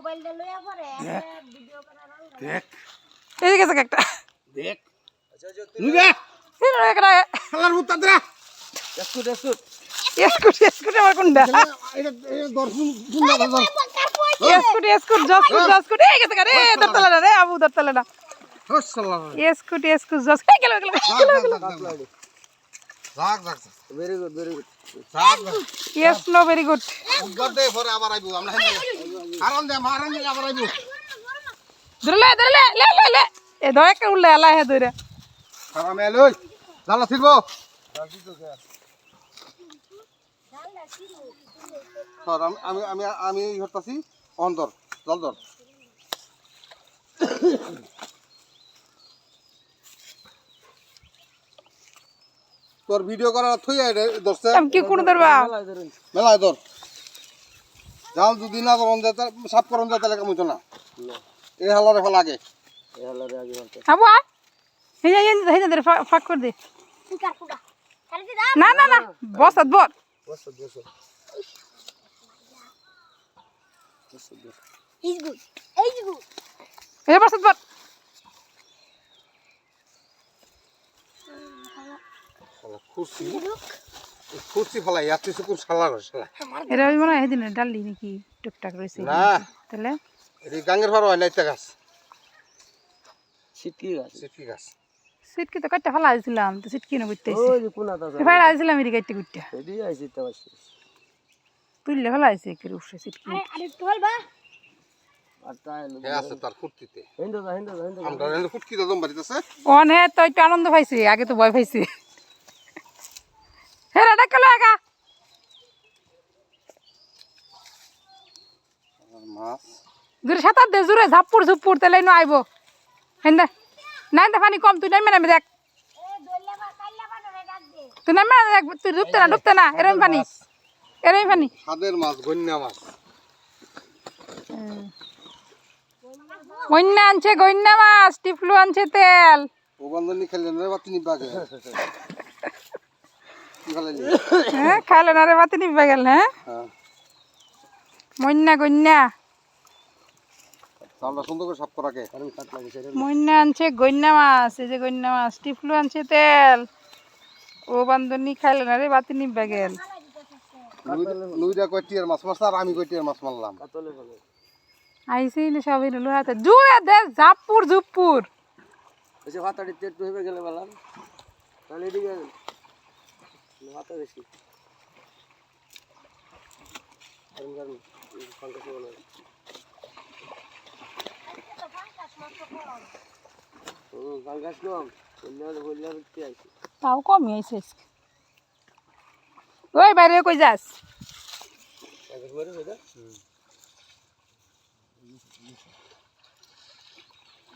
মোবাইলটা লইয়া পরে ভিডিও করার দেখ এই গেছে একটা দেখ নুই দেখ এই রে একটা শালার মুত্তা দরা এসকুট এসকুট এসকুট এসকুট আমার কোনটা এটা এটা দর্শন সুন্দর দর্শন এসকুট এসকুট জসকুট জসকুট এই গেছে রে দরতলা না রে আবু দরতলা না হস শালার এসকুট এসকুট জস এই গেল গেল যাক যাক ভেরি গুড ভেরি গুড যাক যাক ইয়েস নো ভেরি গুড উদ্গার দে পরে আবার আইবো আমরা হেন আরাম দে মারান দে আবার আইবো। ধরলে ধরলে লে লে লে। এ দয়া কে উল্লে আলা হে দইরা খারাপ মেল ওই জালা ছিড়বো। আমি আমি আমি আমি হরতাছি অন্তর জল ধর। তোর ভিডিও করার থই ধরছে। আমি কি কোন ধরবা? মেলায় ধর। জাল যদি না করন যায় তাহলে সাফ করন যায় তাহলে কেমন না। এই হালারে ফেলা আগে। এলারে আগে বলতে। আবু আয়। হে হে হে হে দে ফাক করে দে। না না না বস। বর বস। বস বর শালা খুরসি ফেলাই তুই কোন শালা শালা এরা ওই মনে হয় ডালি নাকি টুকটাক রয়েছে। না। তাহলে? এই গাঙ্গের হয় গাছ। সিটকি গাছ। সিটকি গাছ। সিটকি তো কাটতে ফেলা দিছিলাম তো সিটকি না করতে ওই ফেলা দিছিলাম এদিকে কাটতে এডি আইছি তো বাস তুললে ফেলা আছে কি উঠছে সিটকি। আরে আনন্দ পাইছি আগে তো ভয় পাইছি। হে রাডা কেলো আগা মাছ। জোরে সাঁতার দে জোরে ঝাপ্পুর ঝুপ্পুর তাহলে নো আইব। হেন দে না দে পানি কম তুই নামে নামে দেখ। ডাক তুই নামে না দেখ তুই ডুবতে না ডুবতে না এরম পানি। এরম পানি। হাদের মাছ গন্যা মাছ। গন্যা আনছে গন্যা মাছ টিফলু আনছে তেল। ও বন্ধনী খেলেন রে বাতি নিবা গে কি ফেলাইলি হ্যাঁ খাইলে না রে বাতি নিবে গেল হ্যাঁ? হ্যাঁ। মন্যা গন্যা চালটা সুন্দর করে সাফ করাকে। কারণ কাট লাগে সেটা মন্যা আনছে গন্যা মাছ এই যে গন্যা মাছ টিফলু আনছে তেল। ও বান্ধনী বাতি নিবে গেল। মাছ মাছ আর আমি মাছ মারলাম। নি সবই হাতে। দে জাপুর জুপুর। এসে হাতাড়ি তেট হইবে গেলে বললাম তাহলে এদিকে হাতা বেশি। কম বললে বললে উঠতে আইছি? তাও কমই আইছে আজকে। ওই বাইরে কই যাস?